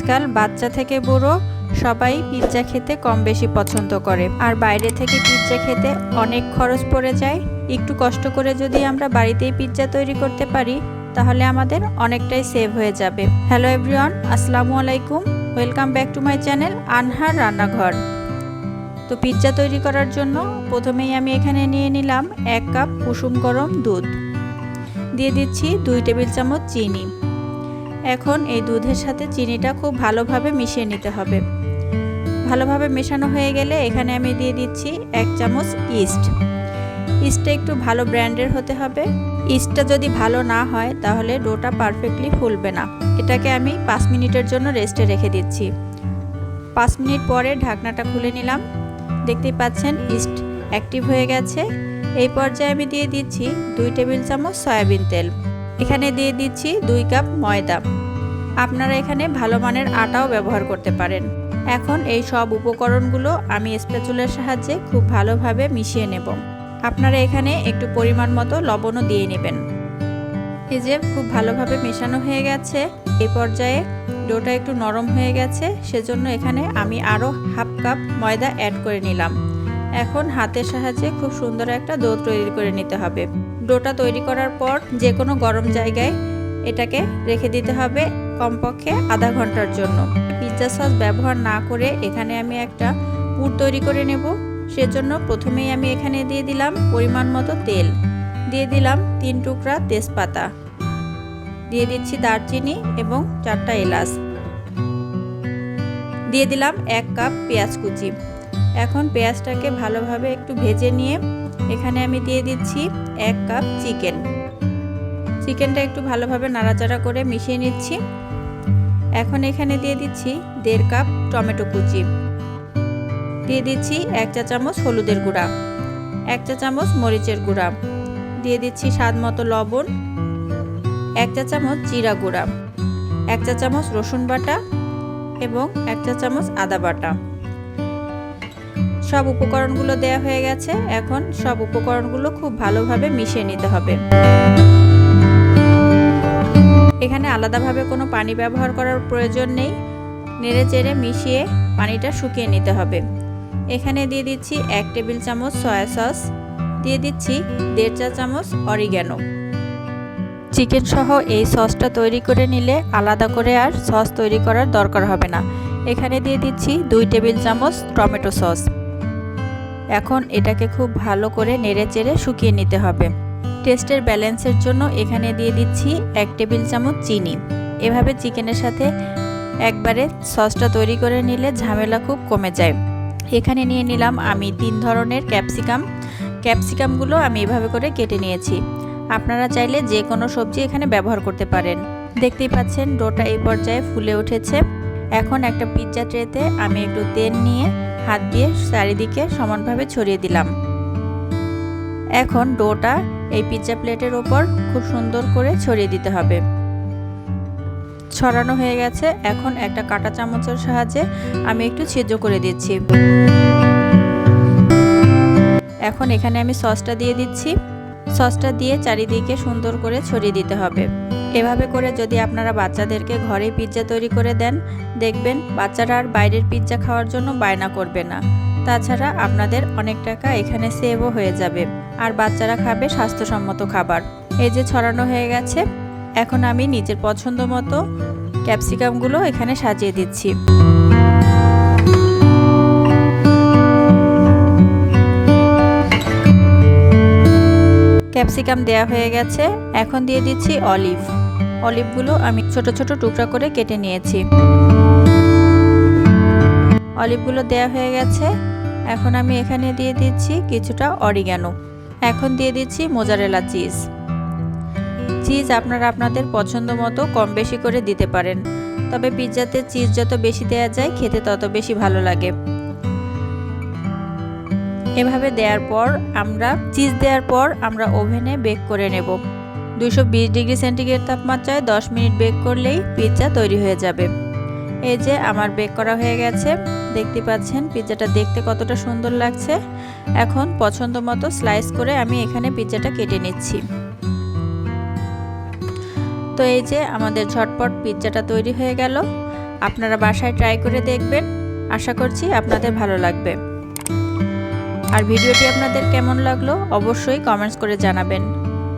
আজকাল বাচ্চা থেকে বুড়ো সবাই পিৎজা খেতে কম বেশি পছন্দ করে। আর বাইরে থেকে পিৎজা খেতে অনেক খরচ পড়ে যায়। একটু কষ্ট করে যদি আমরা বাড়িতেই পিৎজা তৈরি করতে পারি, তাহলে আমাদের অনেকটাই সেভ হয়ে যাবে। হ্যালো এভরিওয়ান আসসালামু আলাইকুম। Welcome back to my channel Anhar রান্নাঘর তো পিৎজা তৈরি করার জন্য প্রথমেই আমি এখানে নিয়ে নিলাম এক কাপ কুসুম গরম দুধ। দিয়ে দিচ্ছি দুই টেবিল চামচ চিনি। এখন এই দুধের সাথে চিনিটা খুব ভালোভাবে মিশিয়ে নিতে হবে। ভালোভাবে মেশানো হয়ে গেলে এখানে আমি দিয়ে দিচ্ছি এক চামচ ইস্ট। ইস্টটা একটু ভালো ব্র্যান্ডের হতে হবে। ইস্টটা যদি ভালো না হয়, তাহলে ডোটা পারফেক্টলি ফুলবে না। এটাকে আমি পাঁচ মিনিটের জন্য রেস্টে রেখে দিচ্ছি। পাঁচ মিনিট পরে ঢাকনাটা খুলে নিলাম। দেখতেই পাচ্ছেন, ইস্ট অ্যাক্টিভ হয়ে গেছে। এই পর্যায়ে আমি দিয়ে দিচ্ছি দুই টেবিল চামচ সয়াবিন তেল। এখানে দিয়ে দিচ্ছি দুই কাপ ময়দা। আপনারা এখানে ভালো মানের আটাও ব্যবহার করতে পারেন। এখন এই সব উপকরণগুলো আমি স্প্যাচুলার সাহায্যে খুব ভালোভাবে মিশিয়ে নেব। আপনারা এখানে একটু পরিমাণ মতো লবণও দিয়ে নেবেন। এই যে খুব ভালোভাবে মেশানো হয়ে গেছে। এ পর্যায়ে ডোটা একটু নরম হয়ে গেছে, সেজন্য এখানে আমি আরও হাফ কাপ ময়দা অ্যাড করে নিলাম। এখন হাতের সাহায্যে খুব সুন্দর একটা ডো তৈরি করে নিতে হবে। ডোটা তৈরি করার পর যে কোনো গরম জায়গায় এটাকে রেখে দিতে হবে কমপক্ষে আধা ঘণ্টার জন্য। পিৎজা সস ব্যবহার না করে এখানে আমি একটা পুর তৈরি করে নেব। সেজন্য প্রথমেই আমি এখানে দিয়ে দিলাম পরিমাণ মতো তেল। দিয়ে দিলাম তিন টুকরা তেজপাতা। দিয়ে দিচ্ছি দারচিনি এবং চারটা এলাচ। দিয়ে দিলাম এক কাপ পেঁয়াজ কুচি। এখন পেঁয়াজটাকে ভালোভাবে একটু ভেজে নিয়ে এখানে আমি দিয়ে দিচ্ছি এক কাপ চিকেন। চিকেনটা একটু ভালোভাবে নাড়াচাড়া করে মিশিয়ে নিচ্ছি। এখন এখানে দিয়ে দিচ্ছি দেড় কাপ টমেটো কুচি। দিয়ে দিচ্ছি এক চা চামচ হলুদের গুঁড়া, এক চা চামচ মরিচের গুঁড়া, দিয়ে দিচ্ছি স্বাদ মতো লবণ, এক চা চামচ জিরা গুঁড়া, এক চা চামচ রসুন বাটা এবং এক চা চামচ আদা বাটা। সব উপকরণগুলো দেয়া হয়ে গেছে। এখন সব উপকরণগুলো খুব ভালোভাবে মিশিয়ে নিতে হবে। এখানে আলাদাভাবে কোনো পানি ব্যবহার করার প্রয়োজন নেই। নেড়ে চেড়ে মিশিয়ে পানিটা শুকিয়ে নিতে হবে। এখানে দিয়ে দিচ্ছি এক টেবিল চামচ সয়া সস, দিয়ে দিচ্ছি দেড় চা চামচ অরিগ্যানো। চিকেন সহ এই সসটা তৈরি করে নিলে আলাদা করে আর সস তৈরি করার দরকার হবে না। এখানে দিয়ে দিচ্ছি দুই টেবিল চামচ টমেটো সস। এখন এটাকে খুব ভালো করে নেড়ে চেড়ে শুকিয়ে নিতে হবে। টেস্টের ব্যালেন্সের জন্য এখানে দিয়ে দিচ্ছি এক টেবিল চামচ চিনি। এভাবে চিকেনের সাথে একবারে সসটা তৈরি করে নিলে ঝামেলা খুব কমে যায়। এখানে নিয়ে নিলাম আমি তিন ধরনের ক্যাপসিকাম। ক্যাপসিকামগুলো আমি এভাবে করে কেটে নিয়েছি। আপনারা চাইলে যে কোনো সবজি এখানে ব্যবহার করতে পারেন। দেখতেই পাচ্ছেন ডোটা এই পর্যায়ে ফুলে উঠেছে। এখন একটা পিৎজা ট্রেতে আমি একটু তেল নিয়ে হাত দিয়ে চারিদিকে সমানভাবে ছড়িয়ে দিলাম। এখন ডোটা এই পিৎজা প্লেটের ওপর খুব সুন্দর করে ছড়িয়ে দিতে হবে। ছড়ানো হয়ে গেছে। এখন একটা কাটা চামচের সাহায্যে আমি একটু ছিদ্র করে দিচ্ছি। এখন এখানে আমি সসটা দিয়ে দিচ্ছি। সসটা দিয়ে চারিদিকে সুন্দর করে ছড়িয়ে দিতে হবে। এভাবে করে যদি আপনারা বাচ্চাদেরকে ঘরে পিৎজা তৈরি করে দেন, দেখবেন বাচ্চারা আর বাইরের পিৎজা খাওয়ার জন্য বায়না করবে না। তাছাড়া আপনাদের অনেক টাকা এখানে সেভও হয়ে যাবে। আর বাচ্চারা খাবে স্বাস্থ্যসম্মত খাবার। এই যে ছড়ানো হয়ে গেছে, এখন আমি নিজের পছন্দ মতো ক্যাপসিকামগুলো এখানে সাজিয়ে দিচ্ছি। ক্যাপসিকাম দেয়া হয়ে গেছে, এখন দিয়ে দিচ্ছি অলিভ। অলিভগুলো আমি ছোট ছোট টুকরা করে কেটে নিয়েছি। অলিভগুলো দেয়া হয়ে গেছে। এখন আমি এখানে দিয়ে দিচ্ছি কিছুটা অরিগ্যানো এখন দিয়ে দিচ্ছি মোজারেলা চিজ। চিজ আপনারা আপনাদের পছন্দ মতো কম বেশি করে দিতে পারেন। তবে পিৎজাতে চিজ যত বেশি দেওয়া যায়, খেতে তত বেশি ভালো লাগে। এভাবে দেওয়ার পর আমরা, চিজ দেওয়ার পর আমরা ওভেনে বেক করে নেব। দুশো ডিগ্রি সেন্টিগ্রেড তাপমাত্রায় 10 মিনিট বেক করলেই পিৎজা তৈরি হয়ে যাবে। এই যে আমার বেক করা হয়ে গেছে। দেখতে পাচ্ছেন, পিৎজাটা দেখতে কতটা সুন্দর লাগছে। এখন পছন্দ মতো স্লাইস করে আমি এখানে পিৎজাটা কেটে নিচ্ছি। তো তো এই যে আমাদের ঝটপট পিৎজাটা তৈরি হয়ে গেল। আপনারা বাসায় ট্রাই করে দেখবেন। আশা করছি আপনাদের ভালো লাগবে। আর ভিডিওটি আপনাদের কেমন লাগল অবশ্যই কমেন্টস করে জানাবেন।